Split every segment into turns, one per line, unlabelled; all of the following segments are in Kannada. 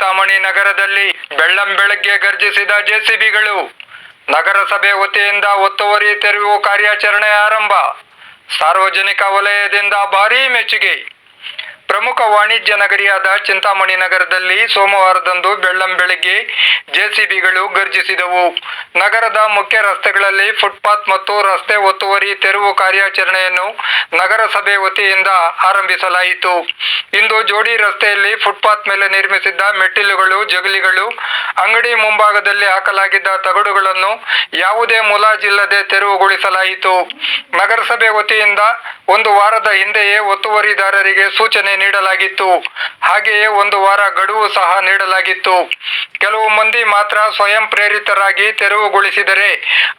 ಚಿಂತಾಮಣಿ ನಗರದಲ್ಲಿ ಬೆಳ್ಳಂ ಬೆಳಗ್ಗೆ ಗರ್ಜಿಸಿದ ಜೆಸಿಬಿಗಳು. ನಗರಸಭೆ ವತಿಯಿಂದ ಒತ್ತುವರಿ ತೆರವು ಕಾರ್ಯಾಚರಣೆ ಆರಂಭ. ಸಾರ್ವಜನಿಕ ವಲಯದಿಂದ ಭಾರೀ ಮೆಚ್ಚುಗೆ. ಪ್ರಮುಖ ವಾಣಿಜ್ಯ ನಗರಿಯಾದ ಚಿಂತಾಮಣಿ ನಗರದಲ್ಲಿ ಸೋಮವಾರದಂದು ಬೆಳ್ಳಂ ಬೆಳಗ್ಗೆ ಜೆಸಿಬಿಗಳು ಗರ್ಜಿಸಿದವು. ನಗರದ ಮುಖ್ಯ ರಸ್ತೆಗಳಲ್ಲಿ ಫುಟ್ಪಾತ್ ಮತ್ತು ರಸ್ತೆ ಒತ್ತುವರಿ ತೆರವು ಕಾರ್ಯಾಚರಣೆಯನ್ನು ನಗರಸಭೆ ವತಿಯಿಂದ ಆರಂಭಿಸಲಾಯಿತು. ಇಂದು ಜೋಡಿ ರಸ್ತೆಯಲ್ಲಿ ಫುಟ್ಪಾತ್ ಮೇಲೆ ನಿರ್ಮಿಸಿದ್ದ ಮೆಟ್ಟಿಲುಗಳು, ಜಗಲಿಗಳು, ಅಂಗಡಿ ಮುಂಭಾಗದಲ್ಲಿ ಹಾಕಲಾಗಿದ್ದ ತಗಡುಗಳನ್ನು ಯಾವುದೇ ಮುಲಾಜಿಲ್ಲದೆ ತೆರವುಗೊಳಿಸಲಾಯಿತು. ನಗರಸಭೆ ವತಿಯಿಂದ ಒಂದು ವಾರದ ಹಿಂದೆಯೇ ಒತ್ತುವರಿದಾರರಿಗೆ ಸೂಚನೆ ನೀಡಲಾಗಿತ್ತು. ಹಾಗೆಯೇ ಒಂದು ವಾರ ಗಡುವು ಸಹ ನೀಡಲಾಗಿತ್ತು. ಕೆಲವು ಮಂದಿ ಮಾತ್ರ ಸ್ವಯಂ ಪ್ರೇರಿತರಾಗಿ ತೆರವುಗೊಳಿಸಿದರೆ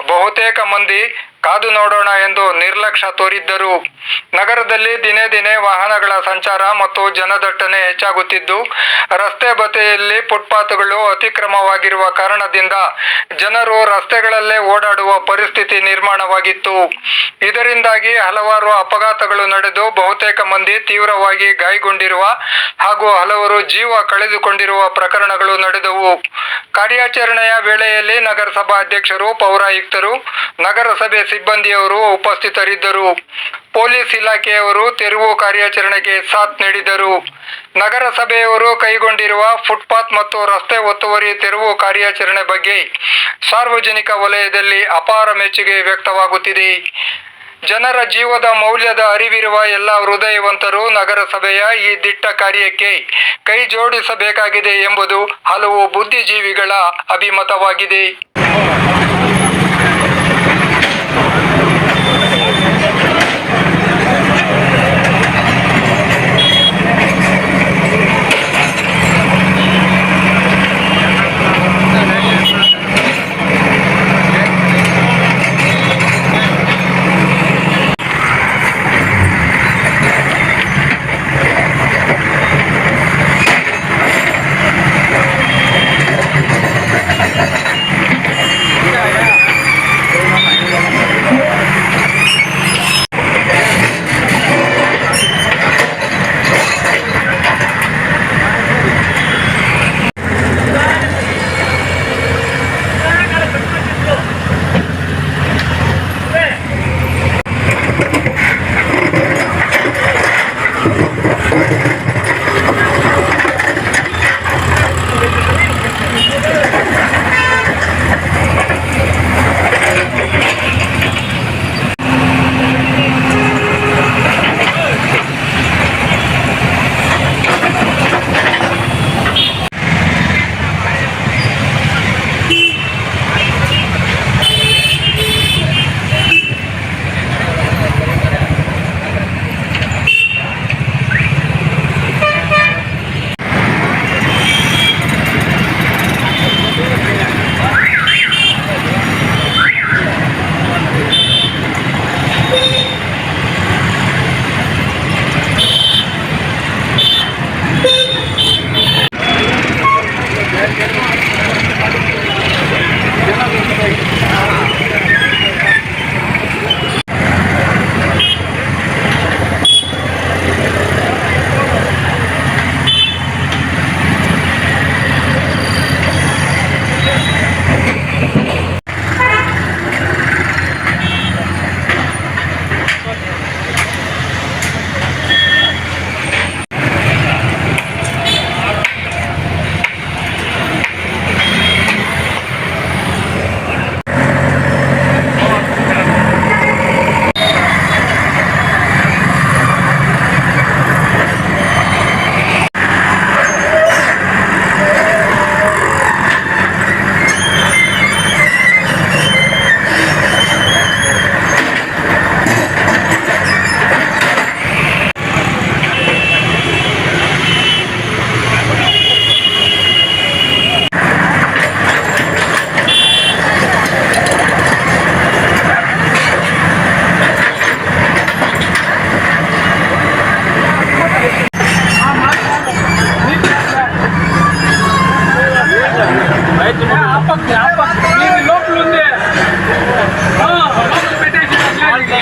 ಬಹುತೇಕ ಮಂದಿ ಕಾದು ನೋಡೋಣ ಎಂದು ನಿರ್ಲಕ್ಷ್ಯ ತೋರಿದ್ದರು. ನಗರದಲ್ಲಿ ದಿನೇ ದಿನೇ ವಾಹನಗಳ ಸಂಚಾರ ಮತ್ತು ಜನದಟ್ಟಣೆ ಹೆಚ್ಚಾಗುತ್ತಿದ್ದು, ರಸ್ತೆ ಬದಿಯಲ್ಲಿ ಫುಟ್ಪಾತ್ಗಳು ಅತಿಕ್ರಮವಾಗಿರುವ ಕಾರಣದಿಂದ ಜನರು ರಸ್ತೆಗಳಲ್ಲೇ ಓಡಾಡುವ ಪರಿಸ್ಥಿತಿ ನಿರ್ಮಾಣವಾಗಿತ್ತು. ಇದರಿಂದಾಗಿ ಹಲವಾರು ಅಪಘಾತಗಳು ನಡೆದು ಬಹುತೇಕ ಮಂದಿ ತೀವ್ರವಾಗಿ ಗಾಯಗೊಂಡಿರುವ ಹಾಗೂ ಹಲವರು ಜೀವ ಕಳೆದುಕೊಂಡಿರುವ ಪ್ರಕರಣಗಳು ನಡೆದವು. ಕಾರ್ಯಾಚರಣೆಯ ವೇಳೆಯಲ್ಲಿ ನಗರಸಭಾ ಅಧ್ಯಕ್ಷರು ಪೌರಾಯುಕ್ತರು, ನಗರಸಭೆ ಸಿಬ್ಬಂದಿಯವರು ಉಪಸ್ಥಿತರಿದ್ದರು. ಪೊಲೀಸ್ ಇಲಾಖೆಯವರು ತೆರವು ಕಾರ್ಯಾಚರಣೆಗೆ ಸಾಥ್ ನೀಡಿದರು. ನಗರಸಭೆಯವರು ಕೈಗೊಂಡಿರುವ ಫುಟ್ಪಾತ್ ಮತ್ತು ರಸ್ತೆ ಒತ್ತುವರಿ ತೆರವು ಕಾರ್ಯಾಚರಣೆ ಬಗ್ಗೆ ಸಾರ್ವಜನಿಕ ವಲಯದಲ್ಲಿ ಅಪಾರ ಮೆಚ್ಚುಗೆ ವ್ಯಕ್ತವಾಗುತ್ತಿದೆ. ಜನರ ಜೀವದ ಮೌಲ್ಯದ ಅರಿವಿರುವ ಎಲ್ಲ ಹೃದಯವಂತರು ನಗರಸಭೆಯ ಈ ದಿಟ್ಟ ಕಾರ್ಯಕ್ಕೆ ಕೈ ಜೋಡಿಸಬೇಕಾಗಿದೆ ಎಂಬುದು ಹಲವು ಬುದ್ಧಿಜೀವಿಗಳ ಅಭಿಮತವಾಗಿದೆ.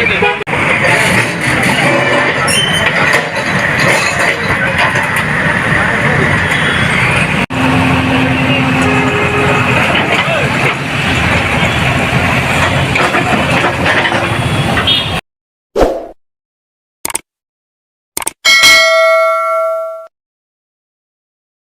Thank you.